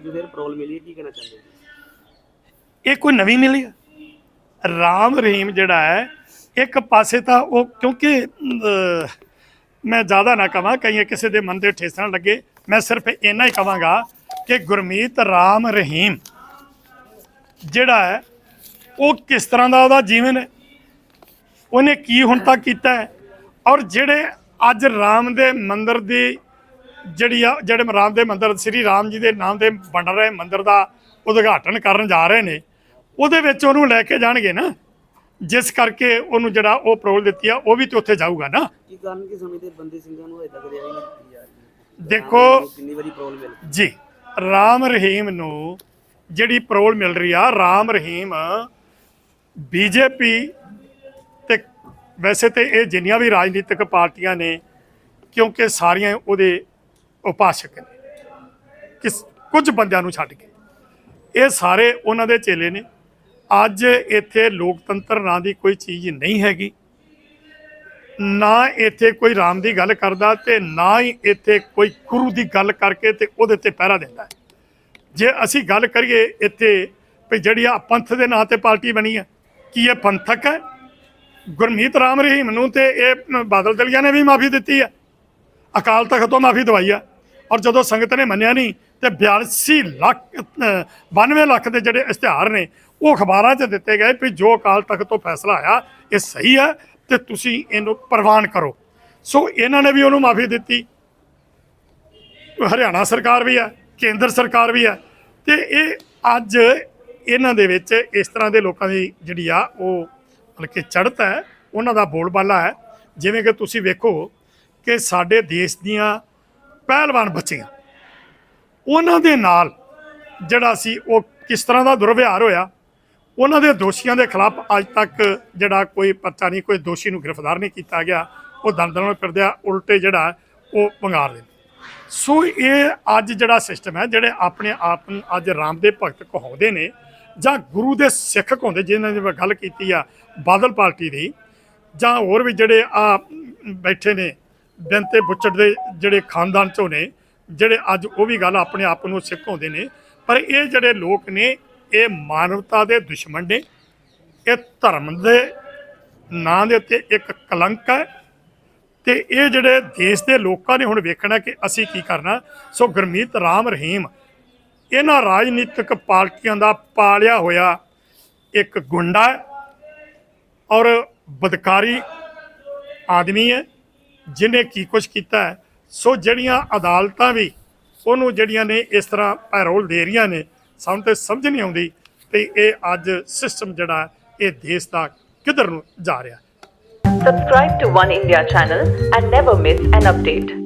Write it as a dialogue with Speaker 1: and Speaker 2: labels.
Speaker 1: ਅੱਜ ਫਿਰ ਪ੍ਰੋਬਲਮ ਮਿਲੀ ਹੈ ਕੀ ਕਹਿਣਾ ਚਾਹੁੰਦੇ ਹੋ?
Speaker 2: ਇਹ ਕੋਈ ਨਵੀਂ ਮਿਲੀ? ਆ ਰਾਮ ਰਹੀਮ ਜਿਹੜਾ ਹੈ ਇੱਕ ਪਾਸੇ ਤਾਂ ਉਹ ਕਿਉਂਕਿ ਅਹ, ਮੈਂ ਜ਼ਿਆਦਾ ਨਾ ਕਹਾਂ ਕਈਆਂ ਕਿਸੇ ਦੇ ਮਨ ਤੇ ਠੇਸ ਨਾ ਲੱਗੇ ਮੈਂ ਸਿਰਫ ਇੰਨਾ ਹੀ ਕਹਾਂਗਾ ਕਿ ਗੁਰਮੀਤ ਰਾਮ ਰਹੀਮ ਜਿਹੜਾ ਹੈ ਉਹ ਕਿਸ ਤਰ੍ਹਾਂ ਦਾ ਉਹਦਾ ਜੀਵਨ ਹੈ? ਉਹਨੇ ਕੀ ਹੁਣ ਤੱਕ ਕੀਤਾ ਹੈ? ਔਰ ਜਿਹੜੇ ਅੱਜ ਰਾਮ ਦੇ ਮੰਦਿਰ ਦੀ ਜਿਹੜੀ ਆ ਜਿਹੜੇ ਰਾਮ ਦੇ ਮੰਦਿਰ ਸ੍ਰੀ ਰਾਮ ਜੀ ਦੇ ਨਾਮ ਦੇ ਬਣ ਰਹੇ ਮੰਦਿਰ ਦਾ ਉਦਘਾਟਨ ਕਰਨ ਜਾ ਰਹੇ ਨੇ ਉਹਦੇ ਵਿੱਚ ਉਹਨੂੰ ਲੈ ਕੇ ਜਾਣਗੇ ਨਾ। ਜਿਸ ਕਰਕੇ ਉਹਨੂੰ ਜਿਹੜਾ ਉਹ ਪ੍ਰੋਲ ਦਿੱਤੀ ਆ ਉਹ ਵੀ ਤੇ ਉੱਥੇ ਜਾਊਗਾ ਨਾ।
Speaker 1: ਕੀ ਕਾਰਨ ਕਿ ਸਮੇਂ ਤੇ ਬੰਦੇ ਸਿੰਘਾਂ ਨੂੰ ਅਜੇ ਤੱਕ ਰਿਹਾਈ ਨਹੀਂ? ਕੀਤੀ ਜਾ ਰਹੀ
Speaker 2: ਦੇਖੋ
Speaker 1: ਕਿੰਨੀ ਵਾਰੀ ਪ੍ਰੋਬਲਮ ਮਿਲ
Speaker 2: ਜੀ ਰਾਮ ਰਹੀਮ ਨੂੰ ਜਿਹੜੀ ਪ੍ਰੋਲ ਮਿਲ ਰਹੀ ਆ ਰਾਮ ਰਹੀਮ ਬੀਜੇਪੀ ਤੇ ਵੈਸੇ ਤੇ ਇਹ ਜਿੰਨੀਆਂ ਵੀ ਰਾਜਨੀਤਿਕ ਪਾਰਟੀਆਂ ਨੇ ਕਿਉਂਕਿ ਸਾਰੀਆਂ ਉਹਦੇ ਉਪਾਸਕ ਨੇ। ਕਿਸ, ਕੁਝ ਬੰਦਿਆਂ ਨੂੰ ਛੱਡ ਕੇ। ਇਹ ਸਾਰੇ ਉਹਨਾਂ ਦੇ ਚੇਲੇ ਨੇ। ਅੱਜ ਇੱਥੇ ਲੋਕਤੰਤਰ ਨਾਂ ਦੀ ਕੋਈ ਚੀਜ਼ ਨਹੀਂ ਹੈਗੀ। ਨਾ ਇੱਥੇ ਕੋਈ ਰਾਮ ਦੀ ਗੱਲ ਕਰਦਾ ਤੇ ਨਾ ਹੀ ਇੱਥੇ ਕੋਈ ਗੁਰੂ ਦੀ ਗੱਲ ਕਰਕੇ ਤੇ ਉਹਦੇ ਤੇ ਪਹਿਰਾ ਦਿੰਦਾ। ਜੇ ਅਸੀਂ ਗੱਲ ਕਰੀਏ ਇੱਥੇ ਵੀ ਜਿਹੜੀ ਆ ਪੰਥ ਦੇ ਨਾਂ ਤੇ ਪਾਰਟੀ ਬਣੀ ਹੈ ਕੀ ਇਹ ਪੰਥਕ ਹੈ? ਗੁਰਮੀਤ ਰਾਮ ਰਹੀਮ ਨੂੰ ਤੇ ਇਹ ਬਾਦਲ ਦਲੀਆ ਨੇ ਵੀ ਮਾਫੀ ਦਿੱਤੀ ਹੈ ਅਕਾਲ ਤਖਤ ਤੋਂ ਮਾਫੀ ਦਵਾਈ ਹੈ ਔਰ ਜਦੋਂ ਸੰਗਤ ਨੇ ਮੰਨਿਆ ਨਹੀਂ ਤੇ 82 ਲੱਖ ਅਹ, 92 ਲੱਖ ਦੇ ਜਿਹੜੇ ਇਸ਼ਤਿਹਾਰ ਨੇ ਉਹ ਅਖਬਾਰਾਂ 'ਚ ਦਿੱਤੇ ਗਏ ਵੀ ਜੋ ਅਕਾਲ ਤਖਤ ਤੋਂ ਫੈਸਲਾ ਆਇਆ ਇਹ ਸਹੀ ਹੈ ਤੇ ਤੁਸੀਂ ਇਹਨੂੰ ਪ੍ਰਵਾਨ ਕਰੋ। ਸੋ ਇਹਨਾਂ ਨੇ ਵੀ ਉਹਨੂੰ ਮਾਫੀ ਦਿੱਤੀ। ਹਰਿਆਣਾ ਸਰਕਾਰ ਵੀ ਹੈ ਕੇਂਦਰ ਸਰਕਾਰ ਵੀ ਹੈ ਤੇ ਇਹ ਅੱਜ ਇਹਨਾਂ ਦੇ ਵਿੱਚ ਇਸ ਤਰ੍ਹਾਂ ਦੇ ਲੋਕਾਂ ਦੀ ਜਿਹੜੀ ਆ ਉਹ ਮਤਲਬ ਕਿ ਚੜ੍ਹਤ ਹੈ ਉਹਨਾਂ ਦਾ ਬੋਲਬਾਲਾ ਹੈ। ਜਿਵੇਂ ਕਿ ਤੁਸੀਂ ਵੇਖੋ ਕਿ ਸਾਡੇ ਦੇਸ਼ ਦੀਆਂ ਪਹਿਲਵਾਨ ਬੱਚੀਆਂ। ਉਹਨਾਂ ਦੇ ਨਾਲ ਜਿਹੜਾ ਸੀ, ਉਹ ਕਿਸ ਤਰ੍ਹਾਂ ਦਾ ਦੁਰਵਿਹਾਰ ਹੋਇਆ, ਉਹਨਾਂ ਦੇ ਦੋਸ਼ੀਆਂ ਦੇ ਖਿਲਾਫ ਅੱਜ ਤੱਕ ਜਿਹੜਾ ਕੋਈ ਪਰਚਾ ਨਹੀਂ, ਕੋਈ ਦੋਸ਼ੀ ਨੂੰ ਗ੍ਰਿਫਤਾਰ ਨਹੀਂ ਕੀਤਾ ਗਿਆ। ਉਹ ਦੰਦਾਂ ਨਾਲ ਫਿਰਦੇ ਆ ਉਲਟੇ ਜਿਹੜਾ, ਉਹ ਪੰਗਾਰ ਦੇ ਸੋ ਇਹ ਅੱਜ ਜਿਹੜਾ ਸਿਸਟਮ ਹੈ, ਜਿਹੜੇ ਆਪਣੇ ਆਪ ਨੂੰ ਅੱਜ ਰਾਮ ਦੇ ਭਗਤ ਕਹਾਉਂਦੇ ਨੇ, ਜਾਂ ਗੁਰੂ ਦੇ ਸਿੱਖ ਕਹਾਉਂਦੇ ਜਿਨ੍ਹਾਂ ਦੀ ਮੈਂ ਗੱਲ ਕੀਤੀ ਆ ਬਾਦਲ ਪਾਰਟੀ ਦੀ, ਜਾਂ ਹੋਰ ਵੀ ਜਿਹੜੇ ਆ ਬੈਠੇ ਨੇ ਬੈਂਤੇ ਬੁੱਚੜ ਦੇ ਜਿਹੜੇ ਖਾਨਦਾਨ ਚੋਂ ਨੇ, ਜਿਹੜੇ ਅੱਜ ਉਹ ਵੀ ਗੱਲ ਆਪਣੇ ਆਪ ਨੂੰ ਸਿੱਖ ਨੇ, ਪਰ ਇਹ ਜਿਹੜੇ ਲੋਕ ਨੇ, ਇਹ ਮਾਨਵਤਾ ਦੇ ਦੁਸ਼ਮਣ ਨੇ, ਇਹ ਧਰਮ ਦੇ ਨਾਂ ਦੇ ਉੱਤੇ ਇੱਕ ਕਲੰਕ ਹੈ ਤੇ ਇਹ ਜਿਹੜੇ ਦੇਸ਼ ਦੇ ਲੋਕਾਂ ਨੇ ਹੁਣ ਵੇਖਣਾ ਕਿ ਅਸੀਂ ਕੀ ਕਰਨਾ। ਸੋ ਗੁਰਮੀਤ ਰਾਮ ਰਹੀਮ, ਇਹਨਾਂ ਰਾਜਨੀਤਿਕ ਪਾਰਟੀਆਂ ਦਾ ਪਾਲਿਆ ਹੋਇਆ ਇੱਕ ਗੁੰਡਾ ਹੈ ਔਰ ਬਦਕਾਰੀ ਆਦਮੀ ਹੈ। ਜਿਨੇ ਕੀ ਕੁਝ ਕੀਤਾ ਹੈ, ਸੋ ਜਿਹੜੀਆਂ ਅਦਾਲਤਾਂ ਵੀ ਉਹਨੂੰ ਜਿਹੜੀਆਂ ਨੇ ਇਸ ਤਰ੍ਹਾਂ ਪੈਰੋਲ ਦੇ ਰਹੀਆਂ ਨੇ, ਸਾਨੂੰ ਤੇ ਸਮਝ ਨਹੀਂ ਆਉਂਦੀ ਤੇ ਇਹ ਅੱਜ ਸਿਸਟਮ ਜਿਹੜਾ ਇਹ ਦੇਸ਼ ਦਾ ਕਿੱਧਰ ਨੂੰ ਜਾ ਰਿਹਾ
Speaker 3: subscribe to One India channel and never miss an update.